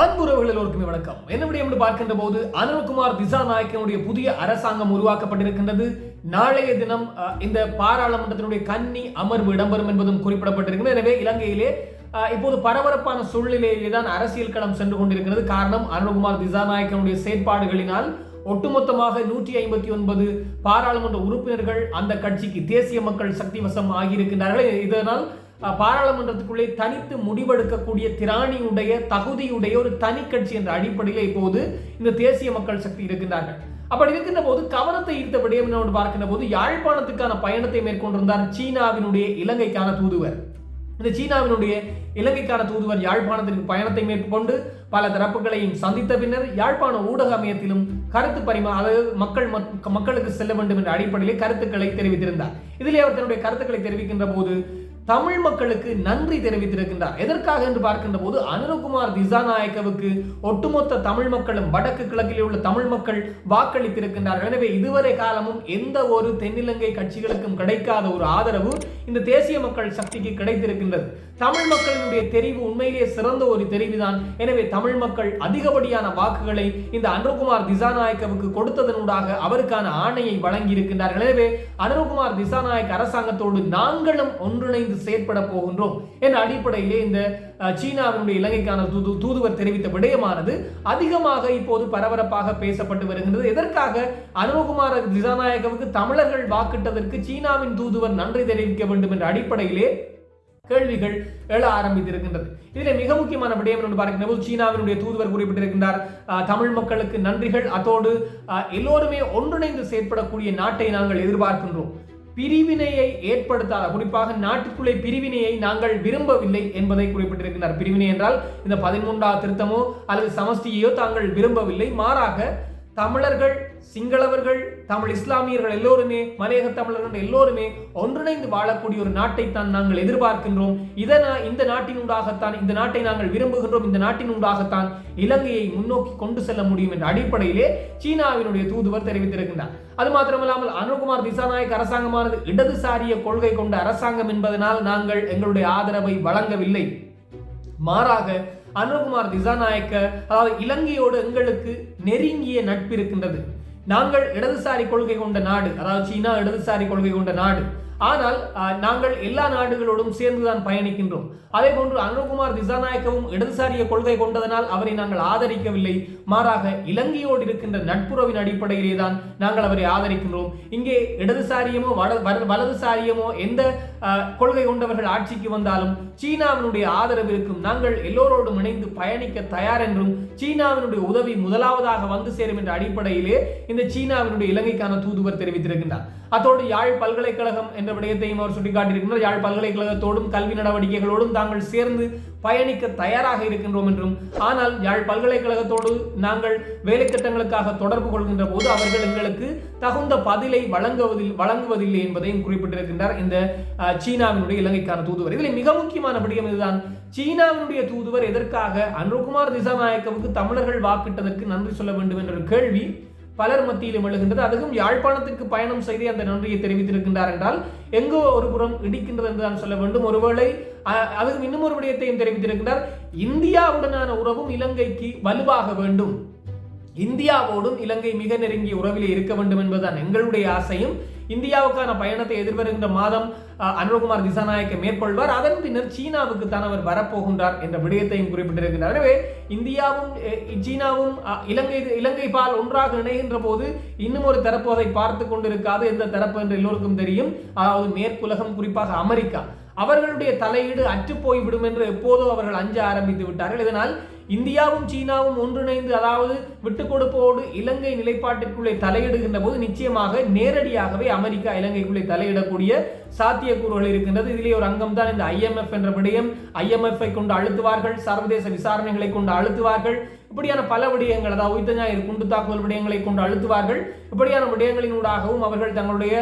அன்புறவுகள் எல்லோருக்குமே வணக்கம். என்ன விடயம் என்று பார்க்கின்ற போது அனில்குமார் திசாநாயக்கனுடைய புதிய அரசாங்கம் உருவாக்கப்பட்டிருக்கின்றது. நாளைய தினம் இந்த பாராளுமன்றத்தினுடைய கன்னி அமர்வு இடம்பெறும் என்பதும் குறிப்பிடப்பட்டிருக்கிறது. எனவே இலங்கையிலே இப்போது பரபரப்பான சூழ்நிலையிலே தான் அரசியல் களம் சென்று கொண்டிருக்கிறது. காரணம் அனில்குமார் திசாநாயக்கனுடைய செயற்பாடுகளினால் ஒட்டுமொத்தமாக நூற்றி ஐம்பத்தி ஒன்பது பாராளுமன்ற உறுப்பினர்கள் அந்த கட்சிக்கு தேசிய மக்கள் சக்தி வசம் ஆகியிருக்கின்றார்கள். இதனால் பாராளுமன்றத்துக்குள்ளே தனித்து முடிவெடுக்கக்கூடிய திராணியுடைய தகுதியுடைய ஒரு தனி கட்சி என்ற அடிப்படையில் இப்போது இந்த தேசிய மக்கள் சக்தி இருக்கின்றார்கள். அப்படி இருக்கின்ற போது கவனத்தை ஈர்த்த விடயம் என்று பார்க்கின்ற போது யாழ்ப்பாணத்துக்கான பயணத்தை மேற்கொண்டிருந்தார் சீனாவினுடைய இலங்கைக்கான தூதுவர். இந்த சீனாவினுடைய இலங்கைக்கான தூதுவர் யாழ்ப்பாணத்திற்கு பயணத்தை மேற்கொண்டு பல தரப்புகளையும் சந்தித்த பின்னர் யாழ்ப்பாண ஊடக அமையத்திலும் கருத்து பரிமா அதாவது மக்கள் மக்களுக்கு செல்ல வேண்டும் என்ற அடிப்படையிலே கருத்துக்களை தெரிவித்திருந்தார். இதிலே அவர் தன்னுடைய கருத்துக்களை தெரிவிக்கின்ற போது தமிழ் மக்களுக்கு நன்றி தெரிவித்திருக்கின்றார். எதற்காக என்று பார்க்கின்ற போது அனுரகுமார் திசாநாயக்கவுக்கு ஒட்டுமொத்த தமிழ் மக்களும் வடக்கு கிழக்கில் உள்ள தமிழ் மக்கள் வாக்களித்திருக்கின்றார்கள் எனவே இதுவரை காலமும் எந்த ஒரு தென்னிலங்கை கட்சிகளுக்கும் கிடைக்காத ஒரு ஆதரவு இந்த தேசிய மக்கள் சக்திக்கு கிடைத்திருக்கின்றது. தமிழ் மக்களினுடைய தெரிவு உண்மையிலேயே சிறந்த ஒரு தெரிவுதான். எனவே தமிழ் மக்கள் அதிகப்படியான வாக்குகளை இந்த அனுகுமார் திசாநாயக்கவுக்கு கொடுத்ததனூடாக அவருக்கான ஆணையை வழங்கி இருக்கின்றார்கள் எனவே அனுகுமார் திசாநாயக் அரசாங்கத்தோடு நாங்களும் ஒன்றிணைந்து செயற்பட போகின்றோம் என்ற அடிப்படையிலே இந்த சீனாவினுடைய இலங்கைக்கான தூது தூதுவர் தெரிவித்த விடயமானது அதிகமாக இப்போது பரபரப்பாக பேசப்பட்டு வருகின்றது. எதற்காக அனுகுமார் திசாநாயக்கவுக்கு தமிழர்கள் வாக்கிட்டதற்கு சீனாவின் தூதுவர் நன்றி தெரிவிக்க வேண்டும் என்ற அடிப்படையிலே கேள்விகள் எழ ஆரம்பித்திருக்கின்றது. இதில் மிக முக்கியமான விடயம் என்று பார்க்கின்ற போது சீனாவினுடைய தூதுவர் குறிப்பிட்டிருக்கின்றார். தமிழ் மக்களுக்கு நன்றிகள். அதோடு எல்லோருமே ஒன்றிணைந்து செயற்படக்கூடிய நாட்டை நாங்கள் எதிர்பார்க்கின்றோம். பிரிவினையை ஏற்படுத்தாத குறிப்பாக நாட்டுக்குள்ளே பிரிவினையை நாங்கள் விரும்பவில்லை என்பதை குறிப்பிட்டிருக்கிறார் பிரிவினை என்றால் இந்த பதிமூன்றாவது திருத்தமோ அல்லது சமஷ்டியையோ தாங்கள் விரும்பவில்லை. மாறாக தமிழர்கள் சிங்களவர்கள் தமிழ் இஸ்லாமியர்கள் எல்லோருமே மலையக தமிழர்கள் எல்லோருமே ஒன்றிணைந்து வாழக்கூடிய ஒரு நாட்டை தான் நாங்கள் எதிர்பார்க்கின்றோம். இதனால் இந்த நாட்டினூடாகத்தான் இந்த நாட்டை நாங்கள் விரும்புகின்றோம். இந்த நாட்டினூடாகத்தான் இலங்கையை முன்னோக்கி கொண்டு செல்ல முடியும் என்ற அடிப்படையிலே சீனாவினுடைய தூதுவர் தெரிவித்திருக்கின்றார். அது மாத்திரமல்லாமல் அனுகுமார் திசாநாயக் அரசாங்கமானது இடதுசாரிய கொள்கை கொண்ட அரசாங்கம் என்பதனால் நாங்கள் எங்களுடைய ஆதரவை வழங்கவில்லை. மாறாக அனுகுமார் திசாநாயக்க அதாவது இலங்கையோடு எங்களுக்கு நெருங்கிய நட்பு இருக்கின்றது. நாங்கள் இடதுசாரி கொள்கை கொண்ட நாடு அதாவது சீனா இடதுசாரி கொள்கை கொண்ட நாடு. ஆனால் அஹ், நாங்கள் எல்லா நாடுகளோடும் சேர்ந்துதான் பயணிக்கின்றோம். அதே போன்று அனுகுமார் திசாநாயக்கவும் இடதுசாரிய கொள்கை கொண்டதனால் அவரை நாங்கள் ஆதரிக்கவில்லை. மாறாக இலங்கையோடு இருக்கின்ற நட்புறவின் அடிப்படையிலே தான் நாங்கள் அவரை ஆதரிக்கின்றோம். இங்கே இடதுசாரியமோ வட வலதுசாரியமோ எந்த அஹ், கொள்கை கொண்டவர்கள் ஆட்சிக்கு வந்தாலும் சீனாவினுடைய ஆதரவு இருக்கும். நாங்கள் எல்லோரோடும் இணைந்து பயணிக்க தயார் என்றும் சீனாவினுடைய உதவி முதலாவதாக வந்து சேரும் என்ற அடிப்படையிலே இந்த சீனாவினுடைய இலங்கைக்கான தூதுவர் தெரிவித்திருக்கின்றார். அத்தோடு யாழ் பல்கலைக்கழகம் என்ற விடயத்தையும் அவர் சுட்டிக்காட்டியிருக்கின்றார். யாழ் பல்கலைக்கழகத்தோடும் கல்வி நடவடிக்கைகளோடும் தாங்கள் சேர்ந்து பயணிக்க தயாராக இருக்கின்றோம் என்றும் ஆனால் யாழ் பல்கலைக்கழகத்தோடு நாங்கள் வேலை திட்டங்களுக்காக தொடர்பு கொள்கின்ற போது அவர்கள் எங்களுக்கு தகுந்த பதிலை வழங்குவதில் வழங்குவதில்லை என்பதையும் குறிப்பிட்டிருக்கின்றார். இந்த சீனாவினுடைய இலங்கைக்கான தூதுவர். இதில் மிக முக்கியமான விடயம் இதுதான். சீனாவினுடைய தூதுவர் எதற்காக அனுகுமார் திசாநாயக்கவுக்கு தமிழர்கள் வாக்கிட்டதற்கு நன்றி சொல்ல வேண்டும் என்ற கேள்வி பலர் மத்தியிலும் எழுகின்றது. அதுவும் யாழ்ப்பாணத்திற்கு பயணம் செய்து அந்த நன்றியை தெரிவித்திருக்கின்றார் என்றால் எங்கோ ஒரு புறம் இடிக்கின்றது என்று தான் சொல்ல வேண்டும். ஒருவேளை அதுவும் இன்னும் ஒரு விடயத்தையும் தெரிவித்திருக்கின்றார். இந்தியாவுடனான உறவும் இலங்கைக்கு வலுவாக வேண்டும். இந்தியாவோடும் இலங்கை மிக நெருங்கிய உறவிலே இருக்க வேண்டும் என்பதுதான் எங்களுடைய ஆசையும். இந்தியாவுக்கான பயணத்தை எதிர்வருகின்ற மாதம் அனுரகுமார் திசாநாயக்க மேற்கொள்வார். அதன் பின்னர் சீனாவுக்கு தான் அவர் வரப்போகின்றார் என்ற விடயத்தையும் குறிப்பிட்டிருக்கின்றார் எனவே இந்தியாவும் சீனாவும் இலங்கை இலங்கை பால் ஒன்றாக இணைகின்ற போது இன்னும் ஒரு தரப்பு அதை பார்த்து கொண்டிருக்காது. எந்த தரப்பு என்று எல்லோருக்கும் தெரியும். அதாவது மேற்குலகம் குறிப்பாக அமெரிக்கா. அவர்களுடைய தலையீடு அற்றுப்போய் விடும் என்று எப்போதோ அவர்கள் அஞ்ச ஆரம்பித்து விட்டார்கள். இதனால் இந்தியாவும் சீனாவும் ஒன்றிணைந்து அதாவது விட்டுக் கொடுப்போடு இலங்கை நிலைப்பாட்டிற்குள்ளே தலையிடுகின்ற போது நிச்சயமாக நேரடியாகவே அமெரிக்கா இலங்கைக்குள்ளே தலையிடக்கூடிய சாத்தியக்கூறுகள் இருக்கின்றது. இதிலே ஒரு அங்கம் தான் இந்த ஐஎம்எஃப் என்ற விடயம். ஐஎம்எஃப்ஐ கொண்டு அழுத்துவார்கள் சர்வதேச விசாரணைகளை கொண்டு அழுத்துவார்கள். இப்படியான பல விடயங்கள் அதாவது உயிர்த்த ஞாயிறு குண்டு தாக்குதல் விடயங்களை கொண்டு அழுத்துவார்கள். இப்படியான விடயங்களினூடாகவும் அவர்கள் தங்களுடைய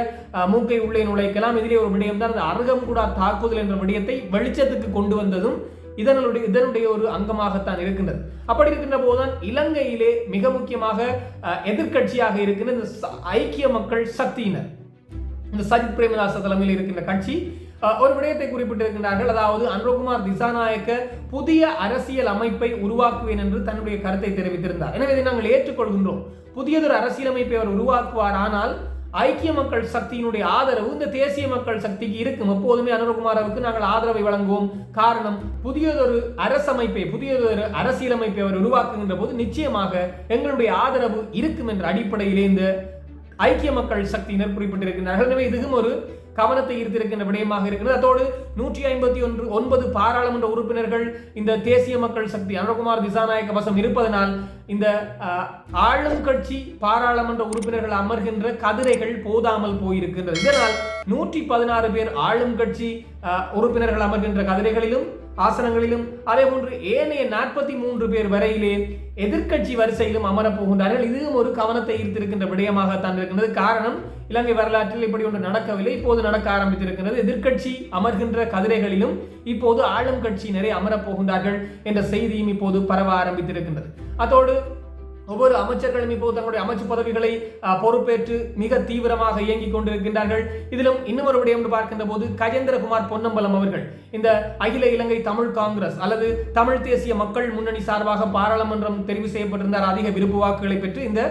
மூக்கை உள்ளே நுழைக்கலாம். இதிலே ஒரு விடயம் தான் அருகம் கூட தாக்குதல் என்ற விடயத்தை வெளிச்சத்துக்கு கொண்டு வந்ததும் இதனுடைய இதனுடைய ஒரு அங்கமாகத்தான் இருக்கின்றது. அப்படி இருக்கின்ற போதுதான் இலங்கையிலே மிக முக்கியமாக எதிர்கட்சியாக எதிர்க்கட்சியாக இருக்கின்ற இந்த ஐக்கிய மக்கள் சக்தியினர். இந்த சஜித் பிரேமதாச தலைமையில் இருக்கின்ற கட்சி ஒரு விடயத்தை குறிப்பிட்டிருக்கின்றார்கள். அதாவது அனுரகுமார் திசாநாயக்க புதிய அரசியல் அமைப்பை உருவாக்குவேன் என்று தன்னுடைய கருத்தை தெரிவித்திருந்தார். எனவே இதை நாங்கள் ஏற்றுக்கொள்கின்றோம். புதியதொரு அரசியலமைப்பை அவர் உருவாக்குவார். ஆனால் ஐக்கிய மக்கள் சக்தியினுடைய ஆதரவு இந்த தேசிய மக்கள் சக்திக்கு இருக்கும். எப்போதுமே அனுரகுமாரவுக்கு நாங்கள் ஆதரவை வழங்குவோம். காரணம் புதியதொரு அரசமைப்பை புதியதொரு அரசியலமைப்பை அவர் உருவாக்குகின்ற போது நிச்சயமாக எங்களுடைய ஆதரவு இருக்கும் என்ற அடிப்படையிலே இந்த ஐக்கிய மக்கள் சக்தியினர் குறிப்பிட்டிருக்கிறார்கள் எனவே இதுவும் ஒரு கவனத்தை ஈர்த்திருக்கின்ற விடயமாக இருக்கிறது. அதோடு நூற்றி ஐம்பத்தி ஒன்று ஒன்பது பாராளுமன்ற உறுப்பினர்கள் இந்த தேசிய மக்கள் சக்தி அனுரகுமார் திசாநாயக்க வசம் இருப்பதனால் இந்த ஆளும் கட்சி பாராளுமன்ற உறுப்பினர்கள் அமர்கின்ற கதிரைகள் போதாமல் போயிருக்கின்றது. இதனால் நூற்றி பதினாறு பேர் ஆளும் கட்சி உறுப்பினர்கள் அமர்கின்ற கதிரைகளிலும் ஆசனங்களிலும் அதே போன்று ஏனைய நாற்பத்தி மூன்று பேர் வரையிலே எதிர்க்கட்சி வரிசையிலும் அமரப் போகின்றார்கள் இதுவும் ஒரு கவனத்தை ஈர்த்திருக்கின்ற விடயமாகத்தான் இருக்கின்றது. காரணம் இலங்கை வரலாற்றில் இப்படி ஒன்று நடக்கவில்லை. இப்போது நடக்க ஆரம்பித்திருக்கிறது எதிர்க்கட்சி அமர்கின்ற கதிரைகளிலும் இப்போது ஆளும் கட்சியினரை அமரப் போகின்றார்கள் என்ற செய்தியும் இப்போது பரவ ஆரம்பித்திருக்கின்றது. அதோடு ஒவ்வொரு அமைச்சர்களும் இப்போது தங்களுடைய அமைச்சு பதவிகளை பொறுப்பேற்று மிக தீவிரமாக இயங்கிக் கொண்டிருக்கின்றார்கள். இதிலும் இன்னும் விடயம் என்று பார்க்கின்ற போது கஜேந்திரகுமார் பொன்னம்பலம் அவர்கள் இந்த அகில இலங்கை தமிழ் காங்கிரஸ் அல்லது தமிழ் தேசிய மக்கள் முன்னணி சார்பாக பாராளுமன்றம் தெரிவு செய்யப்பட்டிருந்தார் அதிக விருப்பு வாக்குகளை பெற்று இந்த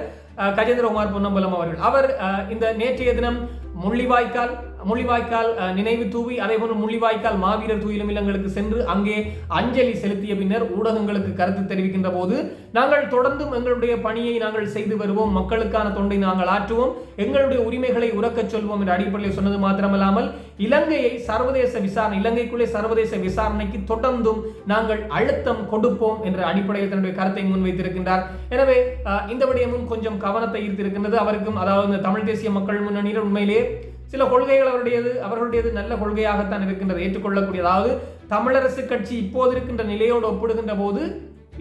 கஜேந்திரகுமார் பொன்னம்பலம் அவர்கள். அவர் இந்த நேற்றைய தினம் முள்ளிவாய்க்கால் முள்ளிவாய்க்கால் நினைவு தூவி அதே போன்று முள்ளிவாய்க்கால் மாவீரர் துயிலும் இல்லங்களுக்கு சென்று அங்கே அஞ்சலி செலுத்திய பின்னர் ஊடகங்களுக்கு கருத்து தெரிவிக்கின்ற போது நாங்கள் தொடர்ந்தும் எங்களுடைய பணியை நாங்கள் செய்து வருவோம் மக்களுக்கான தொண்டை நாங்கள் ஆற்றுவோம் எங்களுடைய உரிமைகளை உறக்கச் சொல்வோம் என்ற அடிப்படையில் சொன்னது மாத்திரமல்லாமல் இலங்கையை சர்வதேச விசாரணை இலங்கைக்குள்ளே சர்வதேச விசாரணைக்கு தொடர்ந்தும் நாங்கள் அழுத்தம் கொடுப்போம் என்ற அடிப்படையில் தன்னுடைய கருத்தை முன்வைத்திருக்கின்றார். எனவே இந்த விடயமும் கொஞ்சம் கவனத்தை ஈர்த்திருக்கின்றது. அவருக்கும் அதாவது இந்த தமிழ் தேசிய மக்கள் முன்னணியில் உண்மையிலேயே சில கொள்கைகள் அவருடையது அவர்களுடையது நல்ல கொள்கையாகத்தான் இருக்கின்றது. ஏற்றுக்கொள்ளக்கூடிய அதாவது தமிழரசு கட்சி இப்போது இருக்கின்ற நிலையோடு ஒப்பிடுகின்ற போது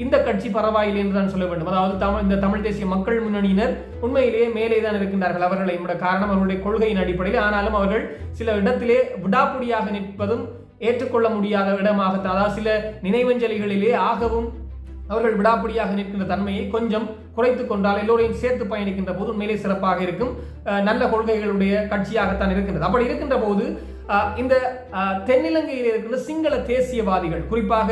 இந்த கட்சி பரவாயில்லை என்று தான் சொல்ல வேண்டும். அதாவது தமிழ் இந்த தமிழ் தேசிய மக்கள் முன்னணியினர் உண்மையிலேயே மேலே தான் இருக்கின்றார்கள். அவர்களை விட காரணம் அவர்களுடைய கொள்கையின் அடிப்படையில். ஆனாலும் அவர்கள் சில இடத்திலே விடாப்புடியாக நிற்பதும் ஏற்றுக்கொள்ள முடியாத இடமாகத்தான் அதாவது சில நினைவஞ்சலிகளிலே ஆகவும் அவர்கள் விடாப்பிடியாக நிற்கின்ற தன்மையை கொஞ்சம் குறைத்து கொண்டால் எல்லோரையும் சேர்த்து பயணிக்கின்ற போது உண்மையிலே சிறப்பாக இருக்கும். நல்ல கொள்கைகளுடைய கட்சியாகத்தான் இருக்கின்றது. அப்படி இருக்கின்ற போது இந்த தென்னிலங்கையில் இருக்கின்ற சிங்கள தேசியவாதிகள் குறிப்பாக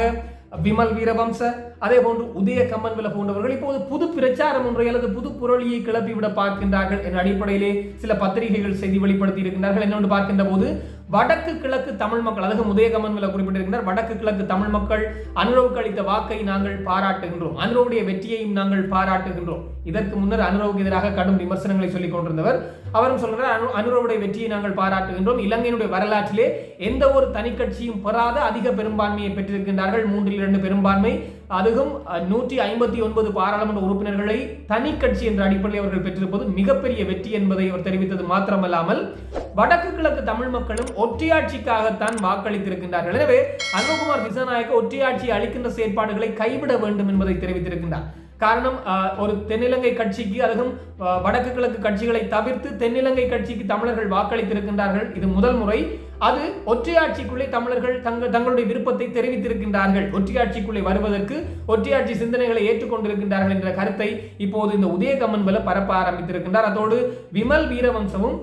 விமல் வீரவம்ச அதே போன்று உதய கம்மன்வில போன்றவர்கள் இப்போது புது பிரச்சாரம் ஒன்றை அல்லது புது புரளியை கிளப்பிவிட பார்க்கின்றார்கள் என்ற அடிப்படையிலே சில பத்திரிகைகள் செய்தி வெளிப்படுத்தி இருக்கின்றார்கள். என்னொன்று பார்க்கின்ற போது வடக்கு கிழக்கு தமிழ் மக்கள் அதாவது உதயகமன் வில குறிப்பிட்டிருக்கிறார் வடக்கு கிழக்கு தமிழ் மக்கள் அனுரவுக்கு அளித்த வாக்கை நாங்கள் பாராட்டுகின்றோம். அனுரவுடைய வெற்றியையும் நாங்கள் பாராட்டுகின்றோம். இதற்கு முன்னர் அனுரவுக்கு எதிராக கடும் விமர்சனங்களை சொல்லிக் கொண்டிருந்தவர். அவரும் சொல்கிறார் அனு அனுரவுடைய வெற்றியை நாங்கள் பாராட்டுகின்றோம். இலங்கையினுடைய வரலாற்றிலே எந்த ஒரு தனி கட்சியும் பெறாத அதிக பெரும்பான்மையை பெற்றிருக்கின்றார்கள். மூன்றில் இரண்டு பெரும்பான்மை அதுவும் நூற்றி ஐம்பத்தி ஒன்பது பாராளுமன்ற உறுப்பினர்களை தனி கட்சி என்ற அடிப்படையில் அவர்கள் பெற்றிருப்பது மிகப்பெரிய வெற்றி என்பதை அவர் தெரிவித்தது மாத்திரமல்லாமல் வடக்கு கிழக்கு தமிழ் மக்களும் ஒற்றையாட்சிக்காகத்தான் வாக்களித்திருக்கின்றார்கள். எனவே அனுகுமார் திசாநாயக்க ஒற்றையாட்சியை அளிக்கின்ற செயற்பாடுகளை கைவிட வேண்டும் என்பதை தெரிவித்திருக்கின்றார். காரணம் ஒரு தென்னிலங்கை கட்சிக்கு அதுவும் வடக்கு கிழக்கு கட்சிகளை தவிர்த்து தென்னிலங்கை கட்சிக்கு தமிழர்கள் வாக்களித்திருக்கின்றார்கள். இது முதல் முறை. அது ஒற்றையாட்சிக்குள்ளே தமிழர்கள் தங்கள் தங்களுடைய விருப்பத்தை தெரிவித்திருக்கின்றார்கள். ஒற்றையாட்சிக்குள்ளே வருவதற்கு ஒற்றையாட்சி சிந்தனைகளை ஏற்றுக்கொண்டிருக்கின்றார்கள் என்ற கருத்தை இப்போது இந்த உதயகம்மன் பல பரப்ப ஆரம்பித்திருக்கின்றார். அதோடு விமல் வீரவம்சமும்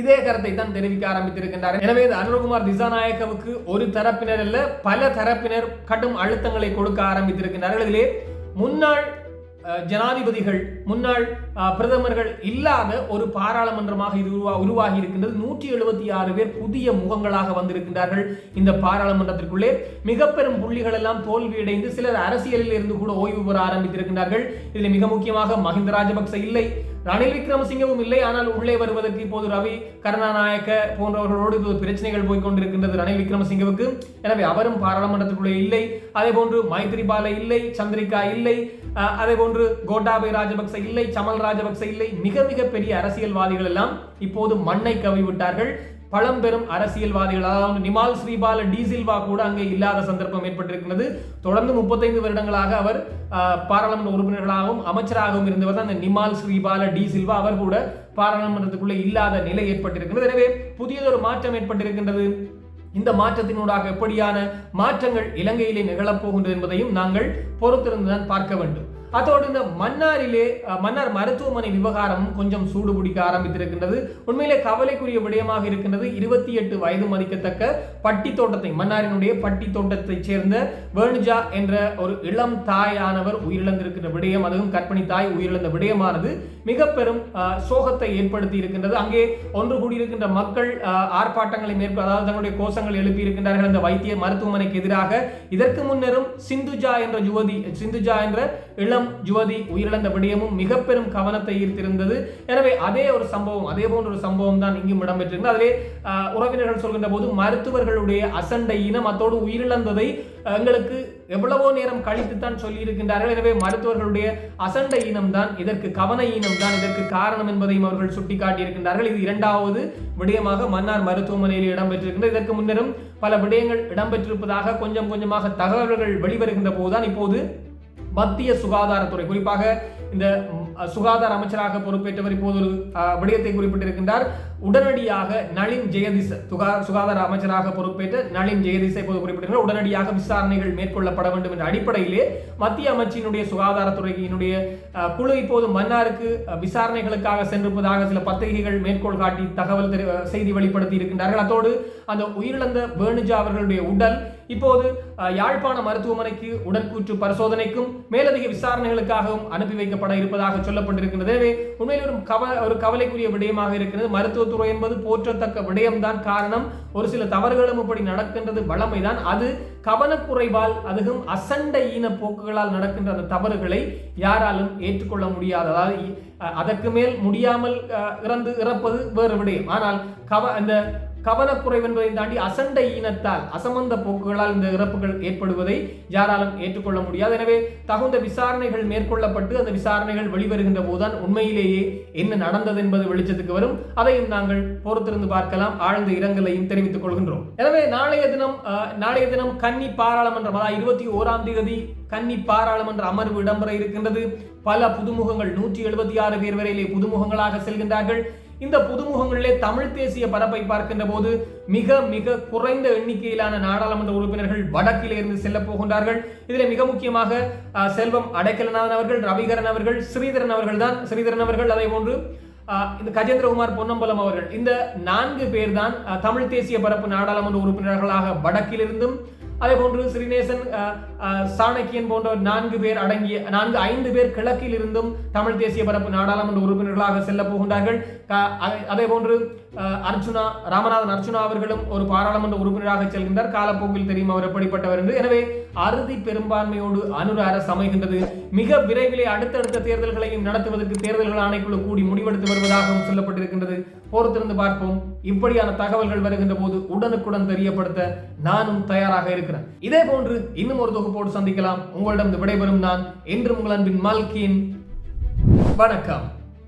இதே கருத்தை தான் தெரிவிக்க ஆரம்பித்திருக்கின்றார் எனவே இந்த அனுரகுமார் திசாநாயக்கவுக்கு ஒரு தரப்பினர் அல்ல பல தரப்பினர் கடும் அழுத்தங்களை கொடுக்க ஆரம்பித்திருக்கின்றார்கள். இதிலே முன்னாள் ஜனாதிபதிகள் முன்னாள் பிரதமர்கள் இல்லாத ஒரு பாராளுமன்றமாக இது உருவா உருவாகி இருக்கின்றது. நூற்றி எழுபத்தி ஆறு பேர் புதிய முகங்களாக வந்திருக்கின்றார்கள் இந்த பாராளுமன்றத்திற்குள்ளே. மிக பெரும் புள்ளிகள் எல்லாம் தோல்வியடைந்து சிலர் அரசியலில் இருந்து கூட ஓய்வு பெற ஆரம்பித்திருக்கின்றார்கள். இதில் மிக முக்கியமாக மஹிந்த ராஜபக்ச இல்லை. ரணில் விக்ரமசிங்கவும் இல்லை. ஆனால் உள்ளே வருவதற்கு இப்போது ரவி கருணாநாயக்க போன்றவர்களோடு இப்போது பிரச்சனைகள் போய் கொண்டிருக்கின்றது ரணில் விக்ரமசிங்கவுக்கு. எனவே அவரும் பாராளுமன்றத்துக்குள்ளே இல்லை. அதே போன்று மைத்ரிபால இல்லை சந்திரிகா இல்லை. அதே போன்று கோட்டாபய ராஜபக்ச இல்லை சமல் ராஜபக்ச இல்லை. மிக மிக பெரிய அரசியல்வாதிகள் எல்லாம் இப்போது மண்ணை கவி விட்டார்கள் பழம்பெரும் அரசியல்வாதிகள் அதாவது நிமால் ஸ்ரீபால டீசில்வா கூட அங்கே இல்லாத சந்தர்ப்பம் ஏற்பட்டிருக்கிறது. தொடர்ந்து முப்பத்தைந்து வருடங்களாக அவர் பாராளுமன்ற உறுப்பினர்களாகவும் அமைச்சராகவும் இருந்தவர் தான் அந்த நிமால் ஸ்ரீபால டி சில்வா. அவர் கூட பாராளுமன்றத்துக்குள்ளே இல்லாத நிலை ஏற்பட்டிருக்கிறது. எனவே புதியதொரு மாற்றம் ஏற்பட்டிருக்கின்றது. இந்த மாற்றத்தினூடாக எப்படியான மாற்றங்கள் இலங்கையிலே நிகழப்போகின்றது என்பதையும் நாங்கள் பொறுத்திருந்துதான் பார்க்க வேண்டும். அதோடு இந்த மன்னாரிலே மன்னார் மருத்துவமனை விவகாரம் கொஞ்சம் சூடு பிடிக்க ஆரம்பித்திருக்கின்றது. உண்மையிலே கவலைக்குரிய விடயமாக இருக்கின்றது. இருபத்தி எட்டு வயது மதிக்கத்தக்க பட்டி தோட்டத்தை மன்னாரினுடைய பட்டி தோட்டத்தைச் சேர்ந்த வேணுஜா என்ற ஒரு இளம் தாயானவர் உயிரிழந்திருக்கின்ற விடயம் அதுவும் கற்பிணி தாய் உயிரிழந்த விடயமானது மிக பெரும் சோகத்தை ஏற்படுத்தி இருக்கின்றது. அங்கே ஒன்று கூடியிருக்கின்ற மக்கள் ஆர்ப்பாட்டங்களை மேற்கொள்ள அதாவது தங்களுடைய கோஷங்கள் எழுப்பி இருக்கின்றார்கள். அந்த வைத்திய மருத்துவமனைக்கு எதிராக இதற்கு முன்னரும் சிந்துஜா என்ற யுவதி சிந்துஜா என்ற இளம் யுவதி உயிரிழந்த விடயமும் மிக பெரும் கவனத்தை ஈர்த்திருந்தது. எனவே அதே ஒரு சம்பவம் அதே போன்ற ஒரு சம்பவம் தான் இங்கும் இடம்பெற்றிருந்தது. அதிலே உறவினர்கள் சொல்கின்ற போது மருத்துவர்களுடைய அசண்டை இனம் அத்தோடு உயிரிழந்ததை எங்களுக்கு எவ்வளவோ நேரம் கழித்து தான் சொல்லி இருக்கின்றார்கள் எனவே மருத்துவர்களுடைய அசண்டை இனம் தான் இதற்கு கவன இனம் தான் இதற்கு காரணம் என்பதையும் அவர்கள் சுட்டிக்காட்டியிருக்கின்றார்கள். இது இரண்டாவது விடயமாக மன்னார் மருத்துவமனையில் இடம்பெற்றிருக்கின்றது. இதற்கு முன்னரும் பல விடயங்கள் இடம்பெற்றிருப்பதாக கொஞ்சம் கொஞ்சமாக தகவல்கள் வெளிவருகின்ற போதுதான் இப்போது மத்திய சுகாதாரத்துறை. குறிப்பாக இந்த சுகாதார அமைச்சராக பொறுப்பேற்றவர் இப்போது ஒரு விடயத்தை குறிப்பிட்டிருக்கின்றார். உடனடியாக நளின் ஜெயதிச சுகா- சுகாதார அமைச்சராக பொறுப்பேற்ற நளின் ஜெயதிச இப்போது குறிப்பிட்டிருக்கிறார் உடனடியாக விசாரணைகள் மேற்கொள்ளப்பட வேண்டும் என்ற அடிப்படையிலே மத்திய அமைச்சினுடைய சுகாதாரத்துறையினுடைய குழு இப்போது மன்னாருக்கு விசாரணைகளுக்காக சென்றிருப்பதாக சில பத்திரிகைகள் மேற்கோள் காட்டி தகவல் தெரி- செய்தி வெளிப்படுத்தி இருக்கின்றார்கள். அதோடு அந்த உயிரிழந்த வேணுஜா அவர்களுடைய உடல் இப்போது யாழ்ப்பாண மருத்துவமனைக்கு உடற்கூற்று பரிசோதனைக்கும் மேலதிக விசாரணைகளுக்காகவும் அனுப்பி வைக்கப்பட இருப்பதாக சொல்லப்பட்டிருக்கின்றது. எனவே உண்மையில் ஒரு கவ ஒரு கவலைக்குரிய விடயமாக இருக்கிறது. மருத்துவ துறை என்பது போற்றத்தக்க விடயம்தான் காரணம். ஒரு சில தவறுகளும் இப்படி நடக்கின்றது வளமைதான் அது கவனக்குறைவால் அதுவும் அசண்ட ஈன போக்குகளால் நடக்கின்ற அந்த தவறுகளை யாராலும் ஏற்றுக்கொள்ள முடியாது. அதாவது அதற்கு மேல் முடியாமல் இறந்து இறப்பது வேறு விடயம். ஆனால் கவ அந்த கவனக்குறைவு என்பதை தாண்டி அசண்டை ஈனத்தால் அசமந்த போக்குகளால் இந்த இறப்புகள் ஏற்படுவதை யாராலும் ஏற்றுக்கொள்ள முடியாது. எனவே தகுந்த விசாரணைகள் மேற்கொள்ளப்பட்டு அந்த விசாரணைகள் வெளிவருகின்ற போதுதான் உண்மையிலேயே என்ன நடந்தது என்பது வெளிச்சத்துக்கு வரும். அதையும் நாங்கள் பொறுத்திருந்து பார்க்கலாம். ஆழ்ந்த இரங்கலையும் தெரிவித்துக் கொள்கின்றோம். எனவே நாளைய தினம் நாளைய தினம் கன்னி பாராளுமன்றம் அதாவது இருபத்தி ஓராம் தேதி கன்னி பாராளுமன்ற அமர்வு இடம்பெற இருக்கின்றது. பல புதுமுகங்கள் நூற்றி எழுபத்தி ஆறு பேர் வரையிலே புதுமுகங்களாக செல்கின்றார்கள். இந்த புதுமுகங்களிலே தமிழ் தேசிய பரப்பை பார்க்கின்ற போது மிக மிக குறைந்த எண்ணிக்கையிலான நாடாளுமன்ற உறுப்பினர்கள் வடக்கிலே இருந்து செல்ல போகின்றார்கள். இதில் மிக முக்கியமாக செல்வம் அடைக்கலநாதன் அவர்கள் ரவிகரன் அவர்கள் ஸ்ரீதரன் அவர்கள் தான் ஸ்ரீதரன் அவர்கள் அதே போன்று இந்த கஜேந்திரகுமார் பொன்னம்பலம் அவர்கள். இந்த நான்கு பேர் தான் தமிழ் தேசிய பரப்பு நாடாளுமன்ற உறுப்பினர்களாக வடக்கிலிருந்தும் அதே போன்று ஸ்ரீநேசன் அஹ், சாணக்கியன் போன்ற நான்கு பேர் அடங்கிய நான்கு ஐந்து பேர் கிழக்கில் இருந்தும் தமிழ் தேசிய பரப்பு நாடாளுமன்ற உறுப்பினர்களாக செல்ல போகின்றார்கள். அதே போன்று அர்ஜுனா அர்ச்சுனா ராமநாதன் அர்ச்சுனா அவர்களும் ஒரு பாராளுமன்ற உறுப்பினராக செல்கின்றார் காலப்போக்கில் தெரியும் அவர் எப்படிப்பட்டவர் என்று. எனவே அறுதி பெரும்பான்மையோடு அனுர அரசு அமைகின்றது. மிக விரைவிலே அடுத்தடுத்த தேர்தல்களையும் நடத்துவதற்கு தேர்தல்கள் ஆணைக்குழு கூடி முடிவெடுத்து வருவதாகவும் சொல்லப்பட்டிருக்கின்றது. பொறுத்திருந்து பார்ப்போம். இப்படியான தகவல்கள் வருகின்ற போது உடனுக்குடன் தெரியப்படுத்த நானும் தயாராக இருக்கிறேன். இதே போன்று இன்னும் ஒரு தொகுப்போடு சந்திக்கலாம். உங்களிடம் விடைபெறும் நான் என்றும் உங்கள் அன்பின் மல்கின் வணக்கம்.